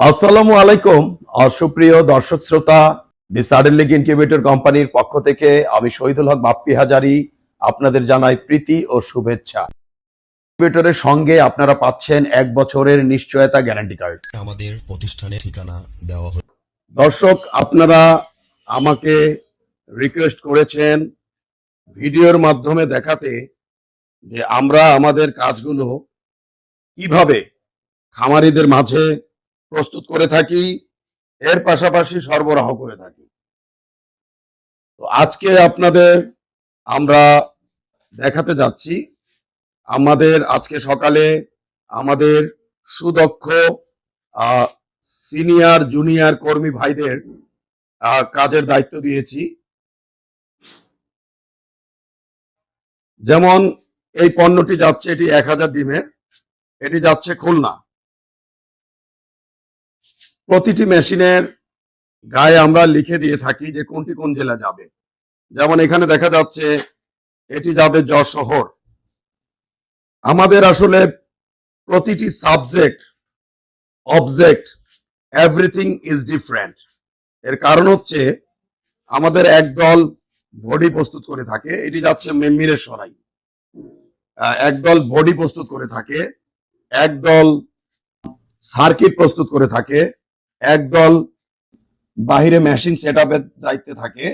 আসসালামু আলাইকুম অসুপ্রিয় দর্শক শ্রোতা দি সাডেন লিগ ইনকিউবেটর কোম্পানির পক্ষ থেকে আমি শহীদুল হক বাপ্পি হাজারি আপনাদের জানাই প্রীতি ও শুভেচ্ছা। ইনকিউবেটরের সঙ্গে আপনারা পাচ্ছেন এক বছরের নিশ্চয়তা গ্যারান্টি কার্ড। আমাদের প্রতিষ্ঠানের ঠিকানা দেওয়া হলো দর্শক আপনারা আমাকে রিকোয়েস্ট করেছেন ভিডিওর মাধ্যমে দেখাতে যে আমরা আমাদের কাজগুলো কীভাবে খামারিদের মাঝে প্রস্তুত করে থাকি, এর পাশাপাশি সরবরাহ করে থাকি। তো আজকে আপনাদের আমরা দেখাতে যাচ্ছি, আমাদের আজকে সকালে আমাদের সুদক্ষ সিনিয়র, জুনিয়র কর্মী ভাইদের কাজের দায়িত্ব দিয়েছি। যেমন এই পণ্যটি যাচ্ছে, এটি এক হাজার ডিমের, এটি যাচ্ছে খুলনা। প্রতিটি মেশিনের গায়ে আমরা লিখে দিয়ে থাকি যে কোনটি কোন জেলা যাবে। যেমন এখানে দেখা যাচ্ছে এটি যাবে যশোহর আমাদের আসলে প্রতিটি subject, object, everything is different. এর কারণ হচ্ছে আমাদের একদল বডি প্রস্তুত করে থাকে, এটি যাচ্ছে মেমিরের সরাই। একদল বডি প্রস্তুত করে থাকে একদল সার্কিট প্রস্তুত করে থাকে একদল বাহিরে মেশিন সেট আপের দায়িত্বে থাকে,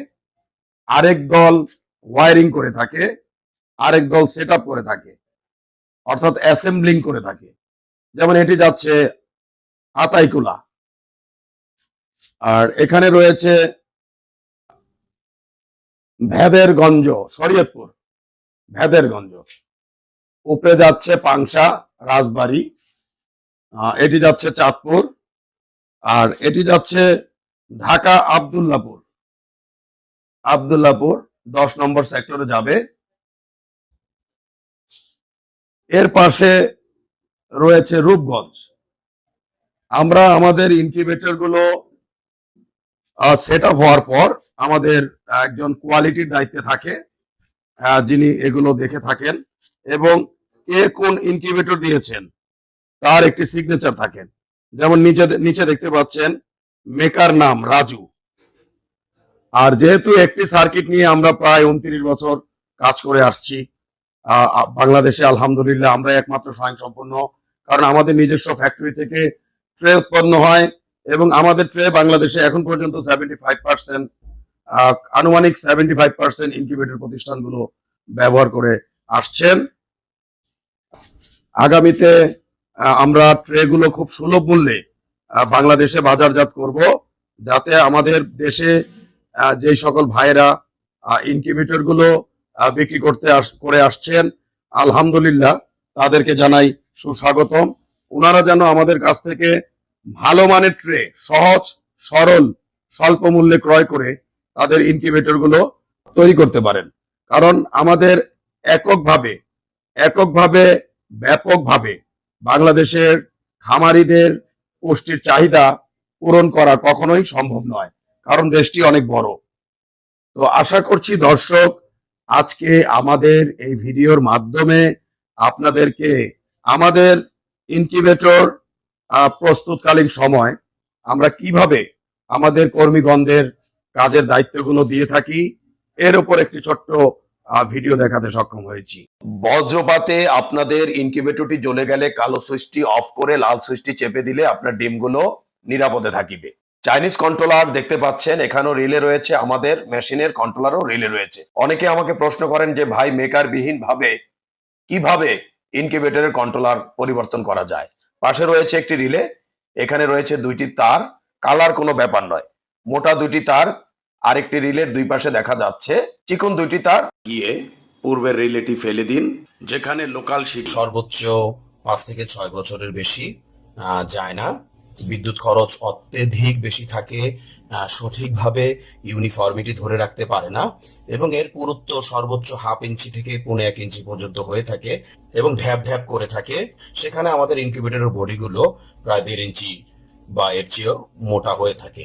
আরেক দল ওয়ারিং করে থাকে, আরেক দল সেট করে থাকে, অর্থাৎ অ্যাসেম্বলিং করে থাকে। যেমন এটি যাচ্ছে আতাইকুলা আর এখানে রয়েছে ভেদেরগঞ্জ শরীয়তপুর ভেদেরগঞ্জ উপরে যাচ্ছে পাংশা, রাজবাড়ি। এটি যাচ্ছে চাঁদপুর। আর এটি যাচ্ছে ঢাকা আবদুল্লাপুর। আবদুল্লাপুর দশ নম্বর সেক্টরে যাবে। এর পাশে রয়েছে রূপগঞ্জ। আমরা আমাদের ইনকিউবেটরগুলো সেট আপ হওয়ার পর আমাদের একজন কোয়ালিটির দায়িত্বে থাকে যিনি এগুলো দেখে থাকেন এবং কে কোন ইনকিউবেটর দিয়েছেন, তার একটি সিগনেচার থাকেন যেমন নিচে নিচে দেখতে পাচ্ছেন মেকার নাম রাজু। আর যেহেতু একটি সার্কিট নিয়ে আমরা প্রায় উনত্রিশ বছর কাজ করে আসছি বাংলাদেশে আলহামদুলিল্লাহ আমরা একমাত্র স্বয়ংসম্পূর্ণ, কারণ আমাদের নিজস্ব ফ্যাক্টরি থেকে ট্রে উৎপন্ন হয় এবং আমাদের ট্রে বাংলাদেশে এখন পর্যন্ত সেভেন্টি ফাইভ পার্সেন্ট আনুমানিক সেভেন্টি ফাইভ পার্সেন্ট ইনকিউবেটর প্রতিষ্ঠানগুলো ব্যবহার করে আসছেন। আগামীতে আমরা ট্রে গুলো খুব সুলভ মূল্যে বাংলাদেশে বাজারজাত করব যাতে আমাদের দেশে যেই সকল ভাইয়েরা ইনকিউবেটরগুলো বিক্রি করতে করে আসছেন, আলহামদুলিল্লাহ তাদেরকে জানাই সুস্বাগতম। ওনারা যেন আমাদের কাছ থেকে ভালো মানের ট্রে, সহজ, সরল, স্বল্প মূল্যে ক্রয় করে তাদের ইনকিউবেটরগুলো তৈরি করতে পারেন। কারণ আমাদের এককভাবে এককভাবে, ব্যাপকভাবে বাংলাদেশের খামারিদের পুষ্টির চাহিদা পূরণ করা কখনোই সম্ভব নয়, কারণ দেশটি অনেক বড়। তো আশা করছি দর্শক, আজকে আমাদের এই ভিডিওর মাধ্যমে আপনাদেরকে আমাদের ইনকিউবেটর প্রস্তুতকালীন সময় আমরা কীভাবে আমাদের কর্মীগণদের কাজের দায়িত্বগুলো দিয়ে থাকি, এর উপর একটি ছোট্ট ভিডিও দেখাতে সক্ষম হয়েছি। বজ্রপাতে আপনাদের ইনকিউবেটরটি জ্বলে গেলে কালো সুইচটি অফ করে লাল সুইচটি চেপে দিলে আপনার ডিমগুলো নিরাপদে থাকিবে। চাইনিজ কন্ট্রোলার দেখতে পাচ্ছেন, এখানেও রিলে রয়েছে, আমাদের মেশিনের কন্ট্রোলারও রিলে রয়েছে। অনেকে আমাকে প্রশ্ন করেন যে, ভাই মেকার বিহীন ভাবে কীভাবে ইনকিউবেটরের কন্ট্রোলার পরিবর্তন করা যায়? পাশে রয়েছে একটি রিলে এখানে রয়েছে দুইটি তার কালার কোনো ব্যাপার নয়। মোটা দুটি তার আরেকটি রিলের দুই পাশে দেখা যাচ্ছে। চিকন দুইটি তার। গিয়ে পূর্বের রিলেটি ফেলে দিন যেখানে লোকাল শিট সর্বোচ্চ পাঁচ থেকে ছয় বছরের বেশি যায় না। বিদ্যুৎ খরচ অত্যধিক বেশি থাকে সঠিকভাবে ইউনিফর্মিটি ধরে রাখতে পারে না এবং এর পুরুত্ব সর্বোচ্চ হাফ ইঞ্চি থেকে পৌনে এক ইঞ্চি পর্যন্ত হয়ে থাকে এবং ঢ্যাপ ঢ্যাপ করে থাকে। সেখানে আমাদের ইনকিউবেটরের বডিগুলো প্রায় দেড় ইঞ্চি বা এর চেয়েও মোটা হয়ে থাকে।